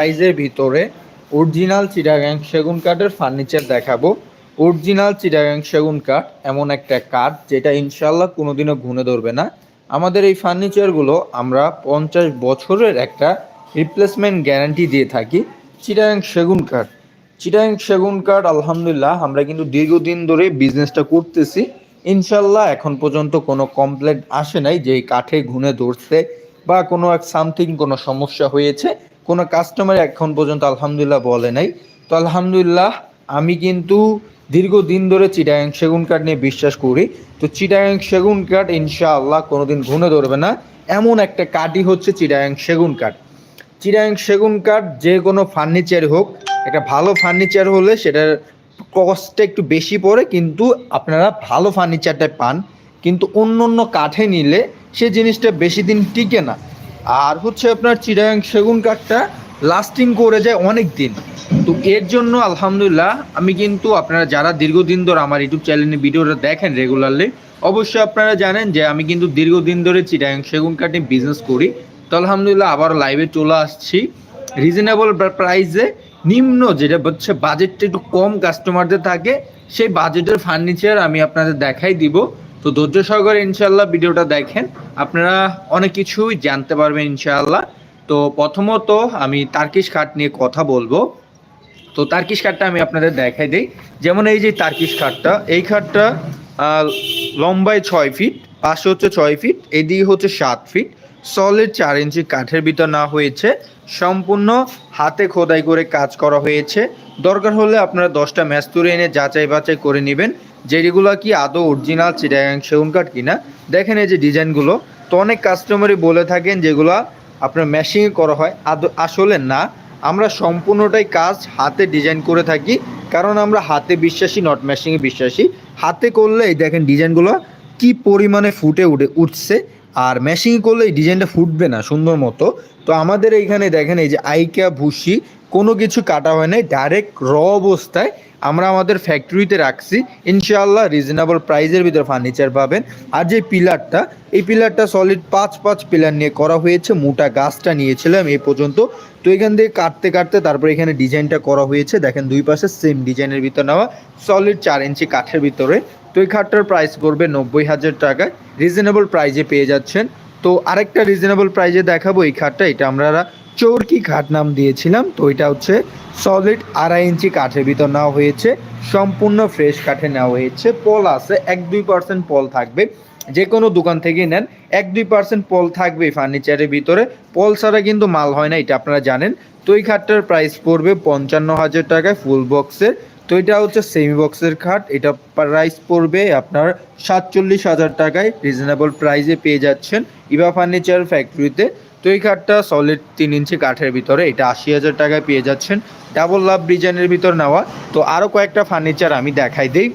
প্রাইজের ভিতরে অরিজিনাল চিটাগাং সেগুন কাঠের ফার্নিচার দেখাবো। অরিজিনাল চিটাগাং সেগুন কাঠ এমন একটা কাঠ যেটা ইনশাল্লাহ কোনোদিনও ঘুনে ধরবে না। আমাদের এই ফার্নিচারগুলো আমরা পঞ্চাশ বছরের একটা রিপ্লেসমেন্ট গ্যারান্টি দিয়ে থাকি চিটাগাং সেগুন কাঠ চিটাগাং সেগুন কাঠ আলহামদুলিল্লাহ, আমরা কিন্তু দীর্ঘদিন ধরে বিজনেসটা করতেছি। ইনশাল্লাহ এখন পর্যন্ত কোনো কমপ্লেন আসে নাই যে কাঠে ঘুনে ধরছে বা কোনো এক সামথিং কোনো সমস্যা হয়েছে। কোনো কাস্টমার এখন পর্যন্ত আলহামদুলিল্লাহ বলে নাই। তো আলহামদুলিল্লাহ, আমি কিন্তু দীর্ঘদিন ধরে চিটাগাং সেগুন কাঠ নিয়ে বিশ্বাস করি। তো চিটাগাং সেগুন কাঠ ইনশাআল্লাহ কোনোদিন ঘুনে ধরবে না। এমন একটা কাঠই হচ্ছে চিটাগাং সেগুন কাঠ। চিটাগাং সেগুন কাঠ যে কোনো ফার্নিচার হোক, একটা ভালো ফার্নিচার হলে সেটার কস্টটা একটু বেশি পড়ে, কিন্তু আপনারা ভালো ফার্নিচারটা পান। কিন্তু অন্য অন্য কাঠে নিলে সে জিনিসটা বেশি দিন টিকে না। আর হচ্ছে আপনার চিটাগাং সেগুন কাঠটা লাস্টিং করে যায় অনেক দিন তো এর জন্য আলহামদুলিল্লাহ আমি কিন্তু আপনারা যারা দীর্ঘদিন ধরে আমার ইউটিউব চ্যানেলে ভিডিওটা দেখেন রেগুলারলি অবশ্যই আপনারা জানেন যে আমি কিন্তু দীর্ঘদিন ধরে চিটাগাং সেগুন কাঠ বিজনেস করি। তো আলহামদুলিল্লাহ আবার লাইভে চলে আসছি। রিজনেবল প্রাইসে নিম্ন যেটা হচ্ছে বাজেটটা একটু কম কাস্টমারদের থাকে, সেই বাজেটের ফার্নিচার আমি আপনাদের দেখাই দিব। তো ধৈর্য সহকারে ইনশাল্লাহ ভিডিওটা দেখেন। আপনারা অনেক কিছুই জানতে পারবেন ইনশাআল্লাহ। তো প্রথমত আমি তার্কিশ খাট নিয়ে কথা বলব। তো তার্কিশ খাটটা আমি আপনাদের দেখাই দিই। যেমন এই যে তার্কিশ খাটটা, এই খাটটা লম্বায় ছয় ফিট, পাশে হচ্ছে ছয় ফিট, এদিকে হচ্ছে সাত ফিট। সলিড চার ইঞ্চি কাঠের ভিতর না হয়েছে। সম্পূর্ণ হাতে খোদাই করে কাজ করা হয়েছে। দরকার হলে আপনারা দশটা ম্যাচ তুলে এনে যাচাই বাছাই করে নেবেন। যেগুলো কি আদৌ অরিজিনাল চিটাগাং সেগুন কাঠ কিনা। দেখেন এই যে ডিজাইনগুলো তো অনেক কাস্টমারই বলে থাকেন যেগুলো আপনার মেশিংয়ে করা হয়। আসলে না, আমরা সম্পূর্ণটাই কাজ হাতে ডিজাইন করে থাকি, কারণ আমরা হাতে বিশ্বাসী নট মেশিংয়ে বিশ্বাসী। হাতে করলে এই দেখেন ডিজাইনগুলো কি পরিমাণে ফুটে উঠে উঠছে, আর মেশিং করলে এই ডিজাইনটা ফুটবে না সুন্দর মতো। তো আমাদের এইখানে দেখেন এই যে আইকা ভুসি, কোনো কিছু কাটা হয় নাই ডাইরেক্ট র অবস্থায় আমরা আমাদের ফ্যাক্টরিতে রাখছি। ইনশাআল্লাহ রিজনেবল প্রাইসের ভিতরে ফার্নিচার পাবেন। আর যে পিলারটা এই পিলারটা সলিড পাঁচ পাঁচ পিলার নিয়ে করা হয়েছে, মোটা গাছটা নিয়েছিলাম এই পর্যন্ত। তো এখান থেকে কাটতে কাটতে তারপরে এখানে ডিজাইনটা করা হয়েছে। দেখেন দুই পাশে সেম ডিজাইনের ভিতর নেওয়া সলিড চার ইঞ্চি কাঠের ভিতরে। তো এই খাটটার প্রাইস পড়বে নব্বই হাজার টাকায়। রিজনেবল প্রাইজে পেয়ে যাচ্ছেন। তো আরেকটা রিজনেবল প্রাইজে দেখাবো এই খাটটা, এটা আমরা চৌরকি খাট নাম দিয়েছিলাম, তো এটা হচ্ছে সলিড আড়াই ইঞ্চি কাঠের ভিতর নেওয়া হয়েছে, সম্পূর্ণ ফ্রেশ কাঠে নেওয়া হয়েছে, পল আছে, এক দুই পার্সেন্ট পল থাকবে যে কোনো দোকান থেকে নেন, এক দুই পার্সেন্ট পল থাকবে ফার্নিচারের ভিতরে, পল ছাড়া কিন্তু মাল হয় না, এটা আপনারা জানেন, তো এই খাটটার প্রাইস পড়বে পঞ্চান্ন হাজার টাকায় ফুল বক্সের তো এটা হচ্ছে সেমি বক্সের খাট, এটা প্রাইস পড়বে আপনার সাতচল্লিশ হাজার টাকায় রিজনেবল প্রাইসে পেয়ে যাচ্ছেন, ইভা ফার্নিচার ফ্যাক্টরিতে তো এই খাটটা সলিড তিন ইঞ্চি কাঠের ভিতরে, এটা আশি হাজার টাকায় পেয়ে যাচ্ছেন। ডাবল লাভ ডিজাইনের ভিতর নেওয়া। তো আরও কয়েকটা ফার্নিচার আমি দেখাই দিই।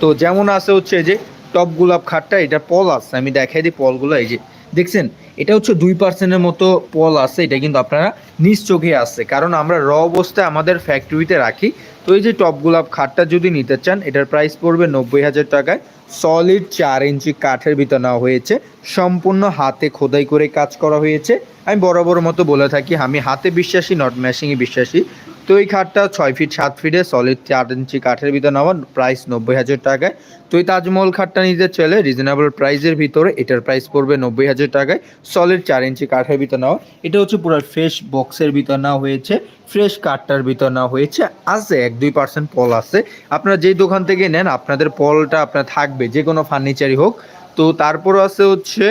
তো যেমন আছে হচ্ছে যে টপ গোলাপ খাটটা, এটা পল আছে, আমি দেখাই দিই পলগুলো, এই যে। দেখছেন, এটা হচ্ছে দুই পার্সেন্টের মতো পল আছে, এটা কিন্তু আপনারা নিজ চোখে আসছে কারণ আমরা র অবস্থায় আমাদের ফ্যাক্টরিতে রাখি। তো এই যে টপ গোলাপ খাটটা যদি নিতে চান, এটার প্রাইস পড়বে নব্বই হাজার টাকায়। সলিড চার ইঞ্চি কাঠের ভিতর নেওয়া হয়েছে। সম্পূর্ণ হাতে খোদাই করে কাজ করা হয়েছে। আমি বরাবর মতো বলে থাকি, আমি হাতে বিশ্বাসী নট ম্যাশিংয়ে বিশ্বাসী। তো এই খাটটা ছয় ফিট সাত ফিটে সলিড চার ইঞ্চি কাঠের ভিতরে নেওয়া প্রাইস নব্বই হাজার টাকায়। তো এই তাজমহল খাটটা নিতে চলে রিজনেবল প্রাইসের ভিতরে, এটার প্রাইস পড়বে নব্বই হাজার টাকায়। সলিড চার ইঞ্চি কাঠের ভিতর নেওয়া, এটা হচ্ছে পুরো ফ্রেশ বক্সের ভিতর নেওয়া হয়েছে ফ্রেশ কাঠটার ভিতর নেওয়া হয়েছে আছে এক দুই পার্সেন্ট পল আছে। আপনারা যেই দোকান থেকে নেন, আপনাদের পলটা আপনার থাকবে যে কোনো ফার্নিচারই হোক। তো তারপর আছে হচ্ছে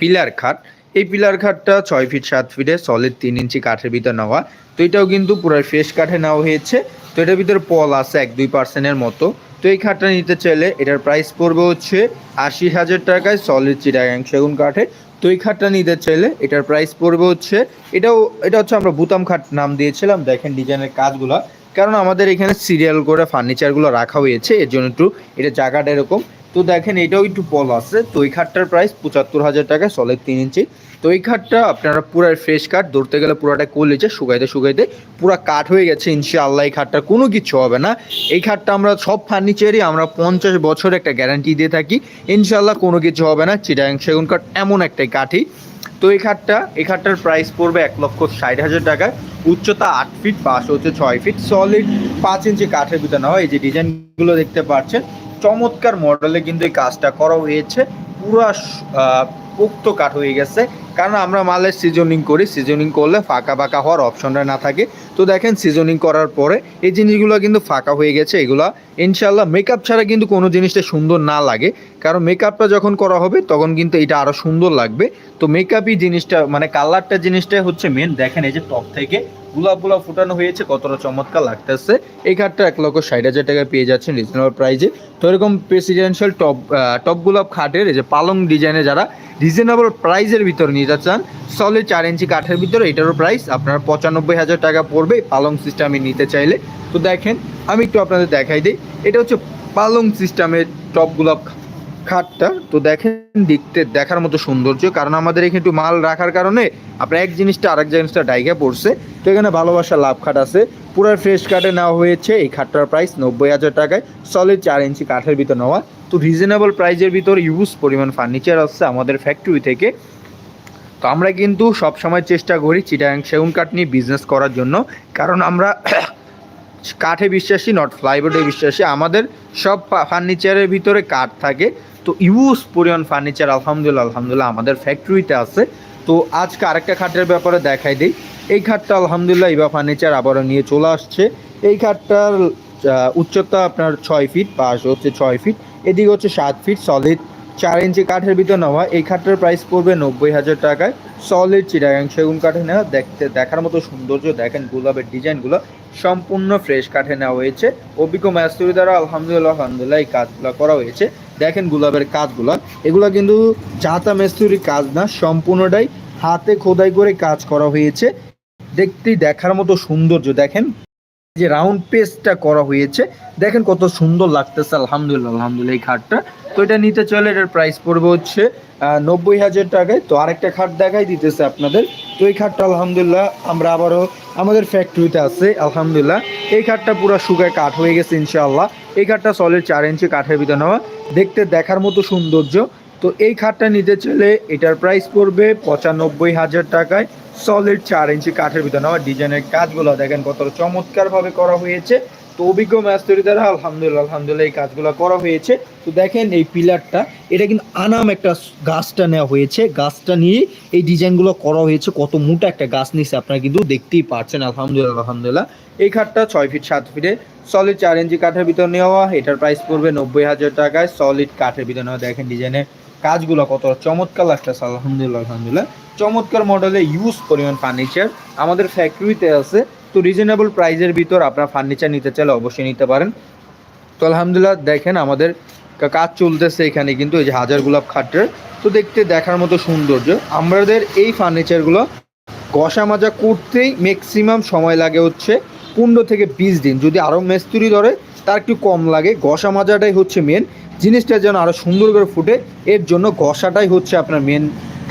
পিলার খাট। এই পিলার খাটটা ছয় ফিট, সাত ফিটে সলিড তিন ইঞ্চি কাঠের ভিতর নেওয়া। তো এটাও কিন্তু পুরো ফ্রেশ কাঠে নেওয়া হয়েছে। তো এটার ভিতরে পল আছে এক, দুই পার্সেন্টের মতো। তো এই খাটটা নিতে চাইলে এটার প্রাইস পড়বে হচ্ছে আশি হাজার টাকায় সলিড চিটাগাং সেগুন কাঠে তো এই খাটটা নিতে চাইলে এটার প্রাইস পড়বে হচ্ছে, এটাও, এটা হচ্ছে আমরা বুতাম খাট নাম দিয়েছিলাম। দেখেন ডিজাইনের কাজগুলো। কারণ আমাদের এখানে সিরিয়াল করে ফার্নিচারগুলো রাখা হয়েছে, এর জন্য একটু এটা জায়গাটা এরকম। তো দেখেন, এটাও একটু পল আছে। তো এই খাটটার প্রাইস পঁচাত্তর হাজার টাকা সলিড তিন ইঞ্চি। তো এই খাটটা আপনারা পুরো ফ্রেশ কাঠ ধরতে গেলে পুরোটা করলেছে শুকাইতে শুকাইতে পুরো কাঠ হয়ে গেছে, ইনশাআল্লাহ এই খাটটা কোনো কিছু হবে না। এই খাটটা আমরা সব ফার্নিচারই আমরা পঞ্চাশ বছর একটা গ্যারান্টি দিয়ে থাকি। ইনশাআল্লাহ কোনো কিছু হবে না চিটাং সেগুন কাঠ এমন একটাই কাঠি তো এই খাটটা, এই খাটটার প্রাইস পড়বে এক লক্ষ ষাট হাজার টাকা। উচ্চতা আট ফিট পাশ হচ্ছে ছয় ফিট সলিড পাঁচ ইঞ্চি কাঠের ভিতরে হয়। এই যে ডিজাইনগুলো দেখতে পাচ্ছেন চমৎকার মডেলে কিন্তু এই কাজটা করা হয়েছে। পুরো পোক্ত কাঠ হয়ে গেছে। কারণ আমরা মালের সিজনিং করি সিজনিং করলে ফাঁকা ফাঁকা হওয়ার অপশনটা না থাকে। তো দেখেন সিজনিং করার পরে এই জিনিসগুলো কিন্তু ফাঁকা হয়ে গেছে। এগুলো ইনশাল্লাহ মেকআপ ছাড়া কিন্তু কোনো জিনিসটা সুন্দর না লাগে। কারণ মেকআপটা যখন করা হবে, তখন কিন্তু এটা আরও সুন্দর লাগবে। তো মেকআপই জিনিসটা মানে কালারটা জিনিসটা হচ্ছে মেন দেখেন এই যে টপ থেকে গোলাপ গোলাপ ফুটানো হয়েছে, কতটা চমৎকার লাগতেছে। এই খাটটা এক লক্ষ ষাট হাজার টাকায় পেয়ে যাচ্ছেন রিজনেবল প্রাইজে তো এরকম প্রেসিডেন্সিয়াল টপ টপ গোলাপ খাটের এই যে পালং ডিজাইনে যারা রিজনেবল প্রাইজের ভিতরে নিতে চান সলিড চার ইঞ্চি কাঠের ভিতরে এটারও প্রাইস আপনার পঁচানব্বই হাজার টাকা পড়বে পালং সিস্টেমে নিতে চাইলে। তো দেখেন, আমি একটু আপনাদের দেখাই দিই। এটা হচ্ছে পালং সিস্টেমের টপ গোলাপ খাটটা, তো দেখেন দেখতে দেখার মতো সৌন্দর্য, কারণ আমাদের এখানে একটু মাল রাখার কারণে আপনার এক জিনিসটা আরেক জিনিসটা ডাইগা পড়ছে। তো এখানে ভালোবাসা লাভ খাট আছে। পুরো ফ্রেশ কাঠে নেওয়া হয়েছে, এই খাটটার প্রাইস নব্বই হাজার টাকায়। সলিড চার ইঞ্চি কাঠের ভিতর নেওয়া। তো রিজনেবল প্রাইজের ভিতর ইউজ পরিমাণ ফার্নিচার আসছে আমাদের ফ্যাক্টরি থেকে। তো আমরা কিন্তু সব সময় চেষ্টা করি চিটাং সেগুন কাঠ নিয়ে বিজনেস করার জন্য। কারণ আমরা কাঠে বিশ্বাসী নট ফ্লাইবোর্ডে বিশ্বাসী। আমাদের সব ফার্নিচারের ভিতরে কাঠ থাকে। তো ইউজ পরিমাণ ফার্নিচার আলহামদুলিল্লাহ আলহামদুলিল্লাহ, আমাদের ফ্যাক্টরিতে আছে। তো আজকে আরেকটা খাটের ব্যাপারে দেখাই দিই। এই খাটটা আলহামদুলিল্লাহ ইবা ফার্নিচার আবারও নিয়ে চলে আসছে। এই খাটটার উচ্চতা আপনার ছয় ফিট পাশ হচ্ছে ছয় ফিট এদিকে হচ্ছে সাত ফিট সলিড চার ইঞ্চি কাঠের ভিতর নেওয়া, এই খাটটার প্রাইস পড়বে নব্বই হাজার টাকায়। সলিড চিটাগাং সেগুন কাঠে নেওয়া। দেখতে, দেখার মতো সৌন্দর্য, দেখেন গোলাপের ডিজাইনগুলো সম্পূর্ণ ফ্রেশ কাঠে নেওয়া হয়েছে। অভিজ্ঞ মাস্তুরি দ্বারা আলহামদুলিল্লাহ আলহামদুলিল্লাহ এই কাজগুলো করা হয়েছে। দেখেন গোলাপের কাজগুলো। এগুলো কিন্তু জাতা মেস্তুরি কাজ না, সম্পূর্ণটাই হাতে খোদাই করে কাজ করা হয়েছে। দেখতে দেখার মতো সৌন্দর্য, দেখেন। যে রাউন্ড পেসটা করা হয়েছে, দেখেন কত সুন্দর লাগতেছে, আলহামদুলিল্লাহ আলহামদুলিল্লাহ, এই খাটটা। তো এটা নিতে চলে, এটার প্রাইস পড়বে হচ্ছে নব্বই হাজার টাকায়। তো আরেকটা খাট দেখাই দিতেছে আপনাদের। তো এই খাটটা, আলহামদুলিল্লাহ, আমরা আবারও আমাদের ফ্যাক্টরিতে আছে, আলহামদুলিল্লাহ। এই খাটটা পুরো শুকায় কাঠ হয়ে গেছে, ইনশাআল্লাহ। এই খাটটা সলিড চার ইঞ্চি কাঠের ভিতরে নেওয়া। দেখতে দেখার মতো সৌন্দর্য। তো এই খাটটা নিতে চলে এটার প্রাইস পড়বে পঁচানব্বই হাজার টাকায়। সলিড চার ইঞ্চি কাঠের ভিতরে। নেওয়া ডিজাইনের কাজগুলো দেখেন কত চমৎকারভাবে করা হয়েছে। তো অভিজ্ঞ ম্যাস্তরি দ্বারা আলহামদুলিল্লাহ আলহামদুলিল্লাহ এই কাজগুলো করা হয়েছে। তো দেখেন এই পিলারটা এটা কিন্তু আনাম একটা গাছটা নেওয়া হয়েছে। গাছটা নিয়ে এই ডিজাইনগুলো করা হয়েছে। কত মোটা একটা গাছ নিচ্ছে আপনারা কিন্তু দেখতেই পাচ্ছেন। আলহামদুলিল্লাহ আলহামদুলিল্লাহ। এই খাটটা ছয় ফিট সাত ফিটে সলিড চার ইঞ্চি কাঠের ভিতর নেওয়া এটার প্রাইস পড়বে নব্বই হাজার টাকায়। সলিড কাঠের ভিতর নেওয়া দেখেন ডিজাইনের কাজগুলো কত চমৎকার লাগতেছে আলহামদুলিল্লাহ আলহামদুলিল্লাহ। চমৎকার মডেলে ইউজ পরিমাণ ফার্নিচার আমাদের ফ্যাক্টরিতে আছে, তো রিজনেবল প্রাইজের ভিতর আপনারা ফার্নিচার নিতে চাইলে অবশ্যই নিতে পারেন। তো আলহামদুলিল্লাহ, দেখেন আমাদের কাজ চলতেছে এখানে কিন্তু, এই যে হাজার গোলাপ খাটের। তো দেখতে, দেখার মতো সৌন্দর্য। আমাদের এই ফার্নিচারগুলো কষা মাজা করতেই ম্যাক্সিমাম সময় লাগে হচ্ছে পনেরো থেকে বিশ দিন, যদি আরও মেস্তুরি ধরে, তার একটু কম লাগে। ঘষা মাজাটাই হচ্ছে মেন জিনিসটা যেন আরও সুন্দর করে ফুটে, এর জন্য ঘষাটাই হচ্ছে আপনার মেন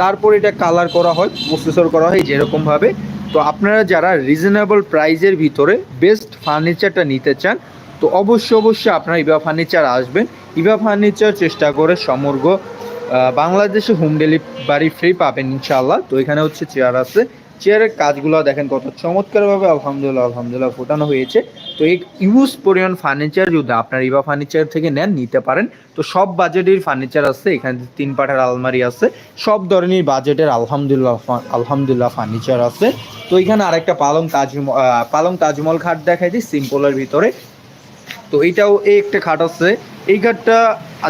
তারপর এটা কালার করা হয় প্রসেসর করা হয় যেরকমভাবে তো আপনারা যারা রিজনেবল প্রাইজের ভিতরে বেস্ট ফার্নিচারটা নিতে চান, তো অবশ্যই অবশ্যই আপনারা ইভা ফার্নিচার আসবেন। ইভা ফার্নিচার চেষ্টা করে সমগ্র বাংলাদেশে হোম ডেলিভারি ফ্রি পাবেন ইনশাল্লাহ তো এখানে হচ্ছে চেয়ার আছে। চেয়ারের কাজগুলো দেখেন কত চমৎকারভাবে আলহামদুলিল্লাহ আলহামদুলিল্লাহ ফোটানো হয়েছে। তো এই ইউজ পরিমাণ ফার্নিচার যদি আপনার ইভা ফার্নিচার থেকে নেন, নিতে পারেন। তো সব বাজেটের ফার্নিচার আছে, এখানে তিন পাটার আলমারি আছে। সব ধরনের বাজেটের আলহামদুলিল্লাহ আলহামদুলিল্লাহ ফার্নিচার আছে। তো এখানে আরেকটা পালং তাজমহল পালং তাজমহল খাট দেখাই দিই সিম্পলের ভিতরে। তো এইটাও এই একটা খাট আছে। এই খাটটা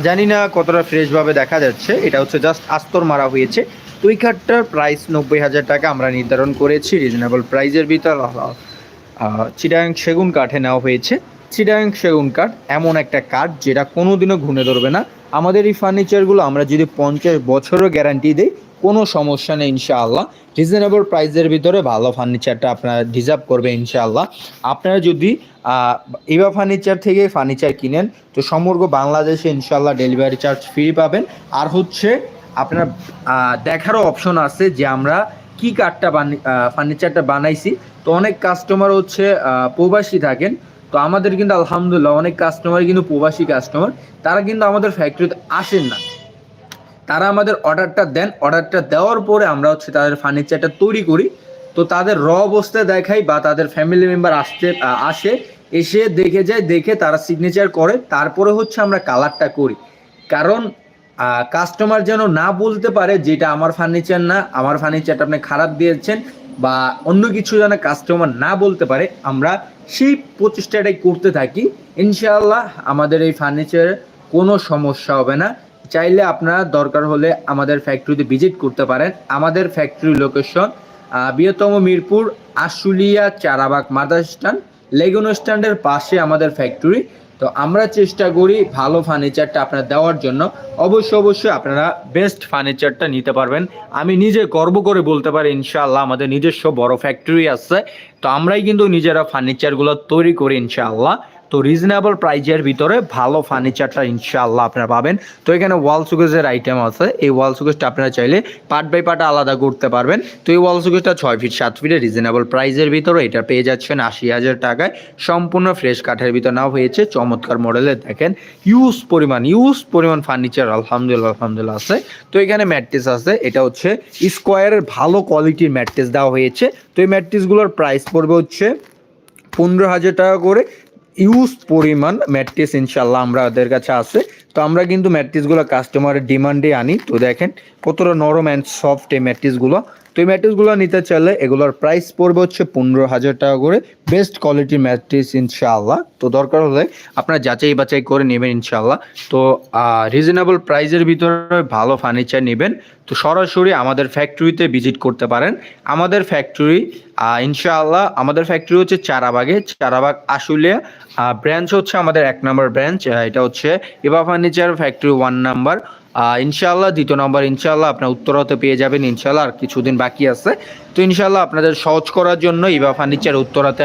জানি না কতটা ফ্রেশভাবে দেখা যাচ্ছে। এটা হচ্ছে জাস্ট আস্তর মারা হয়েছে। তো এই খাটটার প্রাইস নব্বই হাজার টাকা আমরা নির্ধারণ করেছি রিজনেবল প্রাইজের ভিতর চিটাং সেগুন কাঠে নেওয়া হয়েছে। চিটাং সেগুন কাঠ এমন একটা কাঠ যেটা কোনোদিনও ঘুনে ধরবে না। আমাদের এই ফার্নিচারগুলো আমরা যদি পঞ্চাশ বছরও গ্যারান্টি দিই, কোনো সমস্যা নেই, ইনশাআল্লাহ। রিজনেবল প্রাইসের ভিতরে ভালো ফার্নিচারটা আপনারা ডিজার্ভ করবে, ইনশাআল্লাহ। আপনারা যদি ইভা ফার্নিচার থেকে ফার্নিচার কিনেন, তো সমগ্র বাংলাদেশে ইনশাআল্লাহ ডেলিভারি চার্জ ফ্রি পাবেন। আর হচ্ছে আপনার দেখারও অপশন আছে যে আমরা কি কাঠটা ফার্নিচারটা বানাইছি। তো অনেক কাস্টমার হচ্ছে প্রবাসী থাকেন। তো আমাদের কিন্তু আলহামদুলিল্লাহ অনেক কাস্টমার কিন্তু প্রবাসী কাস্টমার তারা কিন্তু আমাদের ফ্যাক্টরিতে আসেন না। তারা আমাদের অর্ডারটা দেন। অর্ডারটা দেওয়ার পরে আমরা হচ্ছে তাদের ফার্নিচারটা তৈরি করি। তো তাদের র অবস্থায় দেখাই বা তাদের ফ্যামিলি মেম্বার আসতে আসে, এসে দেখে যায়, দেখে তারা সিগনেচার করে। তারপরে হচ্ছে আমরা কালারটা করি। কারণ কাস্টমার যেন না বলতে পারে যেটা আমার ফার্নিচার না, আমার ফার্নিচারটা আপনি খারাপ দিয়েছেন বা অন্য কিছু যেন কাস্টমার না বলতে পারে, আমরা সেই প্রচেষ্টাটাই করতে থাকি। ইনশাআল্লাহ আমাদের এই ফার্নিচারে কোনো সমস্যা হবে না। চাইলে আপনারা দরকার হলে আমাদের ফ্যাক্টরিতে ভিজিট করতে পারেন। আমাদের ফ্যাক্টরি লোকেশন বৃহত্তম Mirpur Ashulia Charabag mother stand lagoon স্ট্যান্ডের পাশে আমাদের ফ্যাক্টরি তো আমরা চেষ্টা করি ভালো ফার্নিচারটা আপনার দেওয়ার জন্য। অবশ্যই অবশ্যই আপনারা বেস্ট ফার্নিচারটা নিতে পারবেন। আমি নিজে গর্ব করে বলতে পারি, ইনশাআল্লাহ আমাদের নিজস্ব বড় ফ্যাক্টরি আছে। তো আমরাই কিন্তু নিজেরা ফার্নিচারগুলো তৈরি করি, ইনশাআল্লাহ। তো রিজনেবল প্রাইজের ভিতরে ভালো ফার্নিচারটা ইনশাল্লাহ আপনারা পাবেন। তো এখানে ওয়াল সুকেজের আইটেম আছে। এই ওয়াল সুকেজটা আপনারা চাইলে পার্ট বাই পার্ট আলাদা করতে পারবেন। তো এই ওয়াল সুকেজটা ছয় ফিট সাত ফিটের রিজনেবল প্রাইজের ভিতরে। এটা পেয়ে যাচ্ছেন আশি হাজার টাকায়। সম্পূর্ণ ফ্রেশ কাঠের ভিতর নাও হয়েছে। চমৎকার মডেলের দেখেন। ইউজ পরিমাণ ইউজ পরিমাণ ফার্নিচার আলহামদুলিল্লাহ আলহামদুলিল্লাহ আছে। তো এখানে ম্যাট্রেস আছে। এটা হচ্ছে স্কোয়ারের ভালো কোয়ালিটির ম্যাট্রেস দেওয়া হয়েছে। তো এই ম্যাট্রেসগুলোর প্রাইস পড়বে হচ্ছে পনেরো হাজার টাকা করে। ইউজ পরিমাণ ম্যাট্রিস ইনশাল্লাহ আমরা ওদের কাছে আছে। তো আমরা কিন্তু ম্যাট্রিসগুলো কাস্টমারের ডিমান্ডে আনি। তো দেখেন কতটা নরম অ্যান্ড সফট এই ম্যাট্রেসগুলো তো এই ম্যাট্রেসগুলো নিতে চাইলে এগুলোর প্রাইস পড়বে হচ্ছে পনেরো হাজার টাকা করে। বেস্ট কোয়ালিটির ম্যাট্রেস ইনশাআল্লাহ। তো দরকার হলে আপনারা যাচাই বাছাই করে নেবেন, ইনশাআল্লাহ। তো রিজনেবল প্রাইজের ভিতরে ভালো ফার্নিচার নেবেন। তো সরাসরি আমাদের ফ্যাক্টরিতে ভিজিট করতে পারেন। আমাদের ফ্যাক্টরি ইনশাআল্লাহ, আমাদের ফ্যাক্টরি হচ্ছে চারাবাগে। চারাবাগ আশুলিয়া ব্রাঞ্চ হচ্ছে আমাদের এক নম্বর ব্রাঞ্চ এটা হচ্ছে ইবা ফার্নিচার ফ্যাক্টরি ওয়ান নাম্বার ইনশাআল্লাহ দ্বিতীয় নম্বর ইনশাল্লাহ আপনার উত্তরাতে পেয়ে যাবেন। ইনশাল্লাহ আর কিছুদিন বাকি আছে। তো ইনশাল্লাহ আপনাদের সহজ করার জন্য ইবা ফার্নিচার উত্তরাতে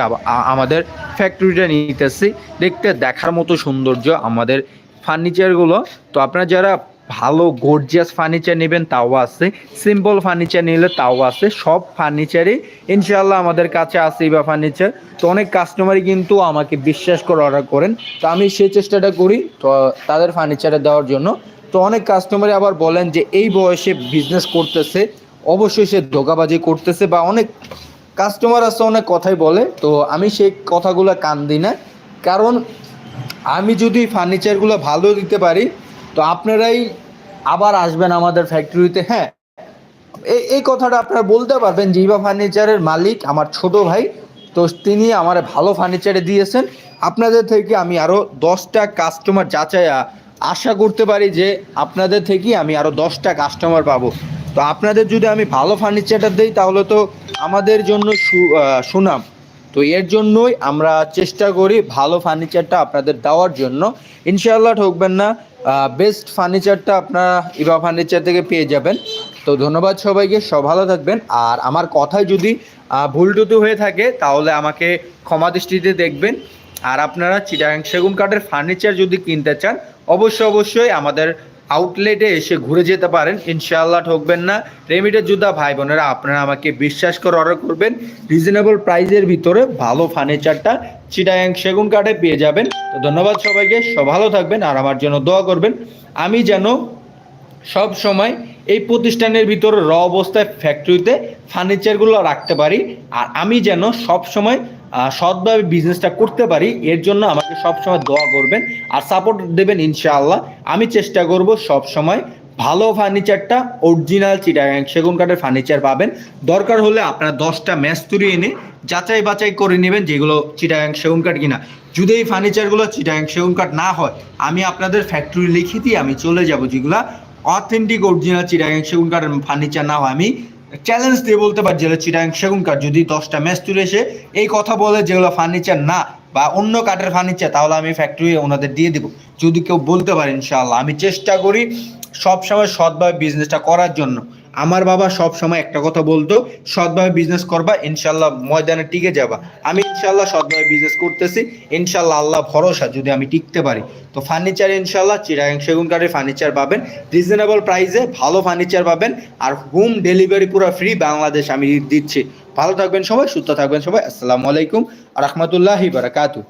আমাদের ফ্যাক্টরিটা নিতেছি। দেখতে দেখার মতো সৌন্দর্য আমাদের ফার্নিচারগুলো। তো আপনারা যারা ভালো গর্জিয়াস ফার্নিচার নেবেন, তাও আছে। সিম্পল ফার্নিচার নিলে তাও আছে। সব ফার্নিচারই ইনশাল্লাহ আমাদের কাছে আছে ইবা ফার্নিচার। তো অনেক কাস্টমারই কিন্তু আমাকে বিশ্বাস করে অর্ডার করেন। তো আমি সেই চেষ্টাটা করি, তো তাদের ফার্নিচারে দেওয়ার জন্য। তো অনেক কাস্টমারই আবার বলেন যে, এই বয়সে বিজনেস করতেছে, অবশ্যই সে ধোকাবাজি করতেছে বা অনেক কাস্টমার আছে অনেক কথাই বলে। তো আমি সেই কথাগুলো কান দিই না। কারণ আমি যদি ফার্নিচারগুলো ভালো দিতে পারি, তো আপনারাই আবার আসবেন আমাদের ফ্যাক্টরিতে হ্যাঁ এই এই কথাটা আপনারা বলতে পারবেন জিবা ফার্নিচারের মালিক আমার ছোট ভাই, তো তিনি আমার ভালো ফার্নিচারে দিয়েছেন। আপনাদের থেকে আমি আরও দশটা কাস্টমার যাচাই আ- আশা করতে পারি যে আপনাদের থেকে আমি আরও দশটা কাস্টমার পাবো। তো আপনাদের যদি আমি ভালো ফার্নিচারটা দিই, তাহলে তো আমাদের জন্য সুনাম। তো এর জন্যই আমরা চেষ্টা করি ভালো ফার্নিচারটা আপনাদের দেওয়ার জন্য। ইনশাআল্লাহ ঠকবেন না। বেস্ট ফার্নিচারটা আপনারা ইবা ফার্নিচার থেকে পেয়ে যাবেন। তো ধন্যবাদ সবাইকে, সব ভালো থাকবেন। আর আমার কথায় যদি ভুল টুতু হয়ে থাকে, তাহলে আমাকে ক্ষমা দৃষ্টিতে দেখবেন। আর আপনারা চিটাং সেগুন কাঠের ফার্নিচার যদি কিনতে চান অবশ্যই অবশ্যই আমাদের আউটলেটে এসে ঘুরে যেতে পারেন। ইনশাআল্লাহ ঠকবেন না। রেমিটের জুতা ভাই বোনেরা, আপনারা আমাকে বিশ্বাস করে অর্ডার করবেন। রিজনেবল প্রাইজের ভিতরে ভালো ফার্নিচারটা চিটাগাং সেগুন কাঠে পেয়ে যাবেন। তো ধন্যবাদ সবাইকে। সব ভালো থাকবেন আর আমার জন্য দোয়া করবেন। আমি যেন সব সময় এই প্রতিষ্ঠানের ভিতরে র অবস্থায় ফ্যাক্টরিতে ফার্নিচারগুলো রাখতে পারি। আর আমি যেন সব সময় সৎভাবে বিজনেসটা করতে পারি, এর জন্য আমাকে সব সময় দোয়া করবেন আর সাপোর্ট দেবেন ইনশাআল্লাহ। আমি চেষ্টা করব সব সময় ভালো ফার্নিচারটা অরিজিনাল চিটাগাং সেগুন কাঠের ফার্নিচার পাবেন। দরকার হলে আপনারা দশটা ম্যাস্তুরি এনে যাচাই বাছাই করে নেবেন যেগুলো চিটাগাং সেগুন কাঠ কিনা। যদি এই ফার্নিচারগুলো চিটাগাং সেগুন কাঠ না হয়, আমি আপনাদের ফ্যাক্টরি লিখে দিয়ে আমি চলে যাব যেগুলা অথেন্টিক অরিজিনাল চিটাগাং সেগুন কাঠের ফার্নিচার না হয়। আমি চ্যালেঞ্জ দিয়ে বলতে পারি যেগুলো চিরাং সেগুন কাঠ, যদি দশটা ম্যাচ তুলে এসে এই কথা বলে যেগুলো ফার্নিচার না বা অন্য কাঠের ফার্নিচার তাহলে আমি ফ্যাক্টরি ওনাদের দিয়ে দেবো। যদি কেউ বলতে পারে, ইনশাআল্লাহ, আমি চেষ্টা করি সবসময় সৎভাবে বিজনেসটা করার জন্য। আমার বাবা সব সময় একটা কথা বলতো, সৎভাবে বিজনেস করবা, ইনশাল্লাহ ময়দানে টিকে যাবা। আমি ইনশাল্লাহ সৎভাবে বিজনেস করতেছি, ইনশাল্লাহ আল্লাহ ভরসা যদি আমি টিকতে পারি। তো ফার্নিচার ইনশাল্লাহ চিরাং সেগুন কাঠের ফার্নিচার পাবেন রিজনেবল প্রাইসে ভালো ফার্নিচার পাবেন, আর হোম ডেলিভারি পুরো ফ্রি বাংলাদেশ আমি দিচ্ছি। ভালো থাকবেন সবাই, সুস্থ থাকবেন সবাই, আসসালামু আলাইকুম, রহমতুল্লাহি বারাকাতু